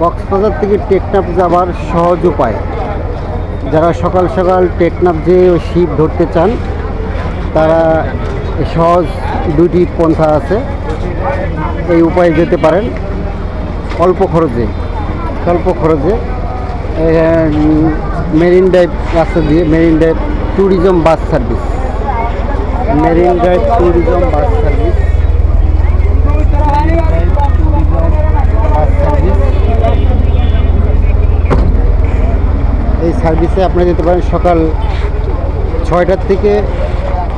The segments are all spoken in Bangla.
কক্সবাজার থেকে টেকনাফ যাবার সহজ উপায়। যারা সকাল সকাল টেকনাফ যেয়ে ওই শিপ ধরতে চান, তারা সহজ দুটি পন্থা আছে। এই উপায়ে যেতে পারেন অল্প খরচে, স্বল্প খরচে। মেরিন ড্রাইভ রাস্তা দিয়ে marine drive tourism bus service. Marine drive tourism bus service bus service এই সার্ভিসে আপনি যেতে পারেন সকাল ছয়টার থেকে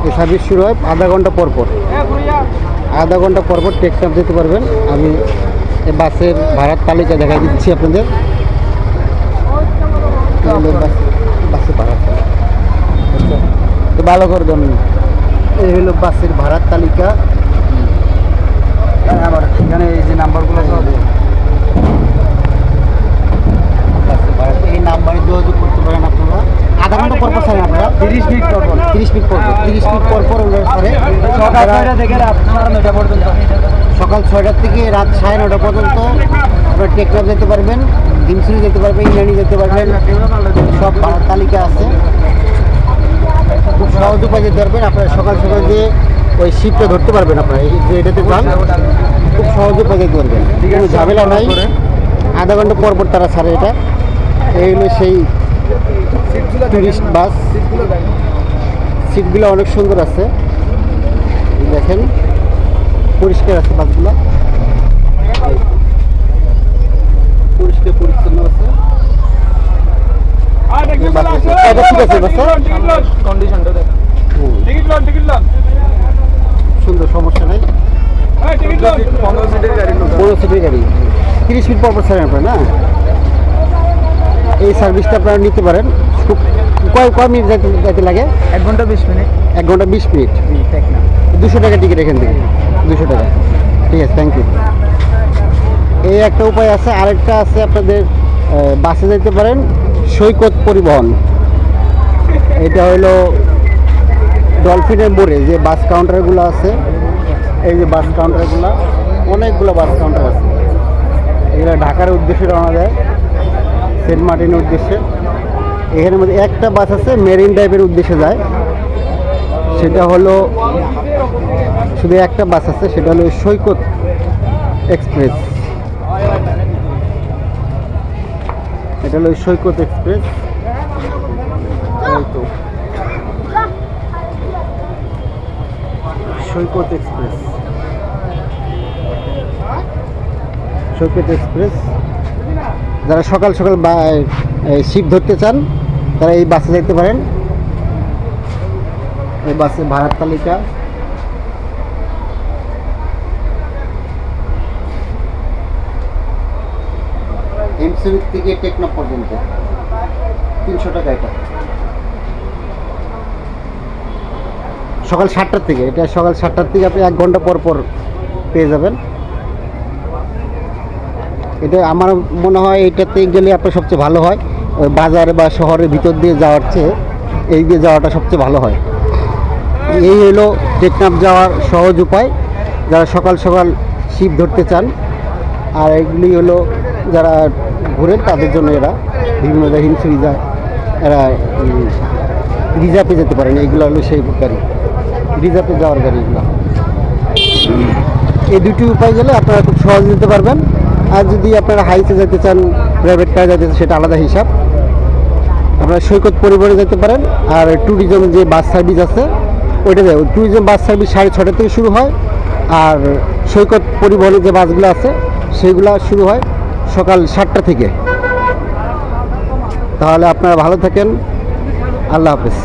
এই সার্ভিস শুরু হয় আধা ঘণ্টা পর পর। আধা ঘণ্টা পর পর টেকনাফ যেতে পারবেন। আমি এই বাসের ভাড়ার তালিকা দেখা দিচ্ছি আপনাদের। বাস- আচ্ছা, তো ভালো করে দেন এই হলো বাসের ভাড়ার তালিকা। আবার এখানে এই যে নাম্বারগুলো সব বাসের ভাড়া এই নাম্বারে যোগাযোগ করতে পারেন আপনারা আধা ঘণ্টা পর পর ছাড়েন আপনারা তিরিশ মিনিট পর পর তিরিশ মিনিট পর তিরিশ মিনিট পর পর ছাড়ে। সকাল ছয়টা থেকে রাত সাড়ে নয়টা পর্যন্ত। সকাল ছয়টার থেকে রাত সাড়ে নটা পর্যন্ত আপনারা টেকনাফ যেতে পারবেন ডিমসুরি যেতে পারবেন ইরানি যেতে পারবেন সব তালিকা আছে। খুব সহজ উপায় যেতে পারবেন আপনারা সকাল সকাল যে ওই শিপটা ধরতে পারবেন আপনারা এই যে এটাতে যান খুব সহজ উপায় যেতে পারবেন। কোনো ঝামেলা নাই। আধা ঘণ্টা পর পর তারা ছাড়ে এটা। এই হলো সেই টুরিস্ট বাস সিটগুলো অনেক সুন্দর আছে। দেখেন পরিষ্কার আছে বাসগুলো। পরিষ্কার পরিচ্ছন্ন আছে। সুন্দর সমস্যা নাই। পনেরো সিটের গাড়ি পনেরো সিটের গাড়ি। তিরিশ মিনিট পর পর ছাড়েন আপনার না? এই সার্ভিসটা আপনারা নিতে পারেন। কয় কয় মিনিট যাইতে যাইতে লাগে? এক ঘণ্টা বিশ মিনিট। এক ঘণ্টা বিশ মিনিট? দুশো টাকা টিকিট এখান থেকে। দুশো টাকা। ঠিক আছে থ্যাংক ইউ এই একটা উপায় আছে আরেকটা আছে আপনাদের বাসে যেতে পারেন সৈকত পরিবহন। এটা হলো ডলফিনের মোড়ে যে বাস কাউন্টারগুলো আছে এই যে বাস কাউন্টারগুলো অনেকগুলো বাস কাউন্টার আছে। এগুলো ঢাকার উদ্দেশ্যে রওনা দেয় সেন্ট মার্টিনের উদ্দেশ্যে। এখানের মধ্যে একটা বাস আছে, মেরিন ড্রাইভের উদ্দেশ্যে যায়। সেটা হলো, শুধু একটা বাস আছে, সেটা হলো সৈকত এক্সপ্রেস। এটা হলো Saikat express. Saikat express. Saikat express. যারা সকাল সকাল বা শিপ ধরতে চান তারা এই বাসে যেতে পারেন। এই বাসে ভাড়ার তালিকা। এমসিবির থেকে টেকনাফ পর্যন্ত। তিনশো টাকা এটা। সকাল সাতটার থেকে। এটা সকাল সাতটার থেকে আপনি এক ঘণ্টা পর পর পেয়ে যাবেন। এটা আমার মনে হয় এটাতে গেলে আপনার সবচেয়ে ভালো হয়। বাজারে বা শহরের ভিতর দিয়ে যাওয়ার চেয়ে এই দিয়ে যাওয়াটা সবচেয়ে ভালো হয়। এই হলো টেকনাফ যাওয়ার সহজ উপায়। যারা সকাল সকাল শিপ ধরতে চান, আর এগুলি হলো যারা ঘুরেন তাদের জন্য এরা বিভিন্ন হিমসুরি যায়, এরা রিজার্ভে যেতে পারেন। এইগুলো হলো সেই গাড়ি, রিজার্ভে যাওয়ার গাড়িগুলো। এই দুটি উপায় গেলে আপনারা খুব সহজে যেতে পারবেন। আর যদি আপনারা হাইসে যেতে চান, প্রাইভেট কারে যেতে সেটা আলাদা হিসাব। আপনারা সৈকত পরিবহনে যেতে পারেন, আর ট্যুরিজম যে বাস সার্ভিস আছে, ওইটা যায় ট্যুরিজম বাস সার্ভিস সাড়ে ছটা থেকে শুরু হয়, আর সৈকত পরিবহনের যে বাসগুলো আছে, সেগুলো শুরু হয় সকাল সাতটা থেকে। তাহলে আপনারা ভালো থাকেন। আল্লাহ হাফেজ।